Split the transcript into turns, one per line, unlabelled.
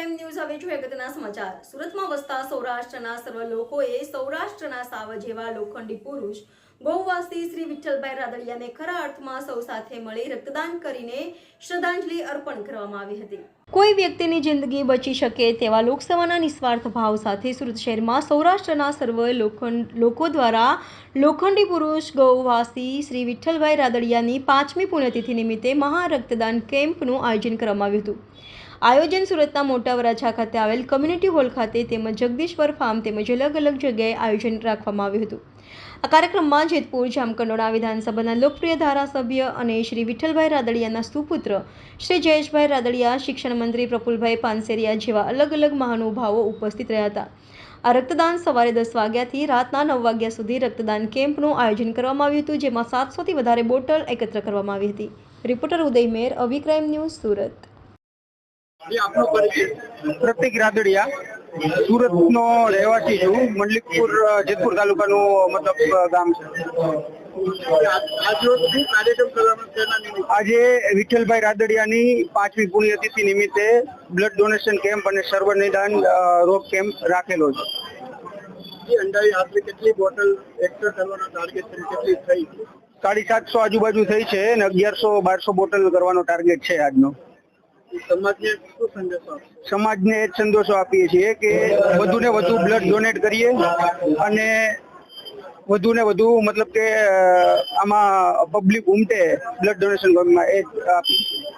Crime news હવે જોઈએ અગત્યના સમાચાર. સુરતમાં વસતા સૌરાષ્ટ્રના સર્વ લોકોએ સૌરાષ્ટ્રના સાવ જેવા લોખંડી પુરુષ ગૌવાસી શ્રી વિઠ્ઠલભાઈ રાદડિયાને ખરા અર્થમાં સૌ સાથે મળી રક્તદાન કરીને શ્રદ્ધાંજલિ અર્પણ કરવામાં આવી હતી. કોઈ વ્યક્તિની જિંદગી બચી શકે તેવા લોકસેવાના નિસ્વાર્થ ભાવ સાથે સુરત શહેરમાં સૌરાષ્ટ્રના સર્વ લોખંડ, લોકો દ્વારા લોખંડી પુરુષ ગૌવાસી શ્રી વિઠ્ઠલભાઈ રાદડિયાની પાંચમી પુણ્યતિથિ નિમિત્તે મહા રક્તદાન કેમ્પનું આયોજન કરવામાં આવ્યું હતું. આયોજન સુરતના મોટા વરાછા ખાતે આવેલ કમ્યુનિટી હોલ ખાતે તેમજ જગદીશ્વર ફાર્મ તેમજ અલગ અલગ જગ્યાએ આયોજન રાખવામાં આવ્યું હતું. આ કાર્યક્રમમાં જેતપુર, જામકંડોળા વિધાનસભાના લોકપ્રિય ધારાસભ્ય અને શ્રી વિઠ્ઠલભાઈ રાદડિયાના સુપુત્ર, શ્રી જયેશભાઈ રાદડિયા, શિક્ષણ મંત્રી પ્રફુલભાઈ પાનસેરિયા જેવા અલગ અલગ મહાનુભાવો ઉપસ્થિત રહ્યા હતા. આ રક્તદાન સવારે દસ વાગ્યાથી રાતના નવ વાગ્યા સુધી રક્તદાન કેમ્પનું આયોજન કરવામાં આવ્યું હતું, જેમાં સાતસોથી વધારે બોટલ એકત્ર કરવામાં આવી હતી. Reporter Uday Mer A V news Surat.
Pratik Radadiya. સુરતનો રહેવાસી છું. મંડલિકપુર જેતપુર જેતપુર તાલુકાનું મતલબ ગામ છે.
આજ
વિઠ્ઠલભાઈ રાદડિયાની પાંચમી પુણ્યતિથિ નિમિત્તે બ્લડ ડોનેશન કેમ્પ અને સર્વ નિદાન રોગ કેમ્પ રાખેલો છે.
જે કેટલી બોટલ એકત્ર કરવાનો કેટલી થઈ?
સાડી સાતસો આજુબાજુ થઈ છે અને અગિયારસો બારસો બોટલ કરવાનો ટાર્ગેટ છે આજનો.
સમાજને શું સંદેશો
એ સંદેશો આપીએ છીએ કે વધુ ને વધુ બ્લડ ડોનેટ કરીએ અને વધુ ને વધુ મતલબ કે આમાં પબ્લિક ઉમટે બ્લડ ડોનેશન કેમ્પમાં એ આપીએ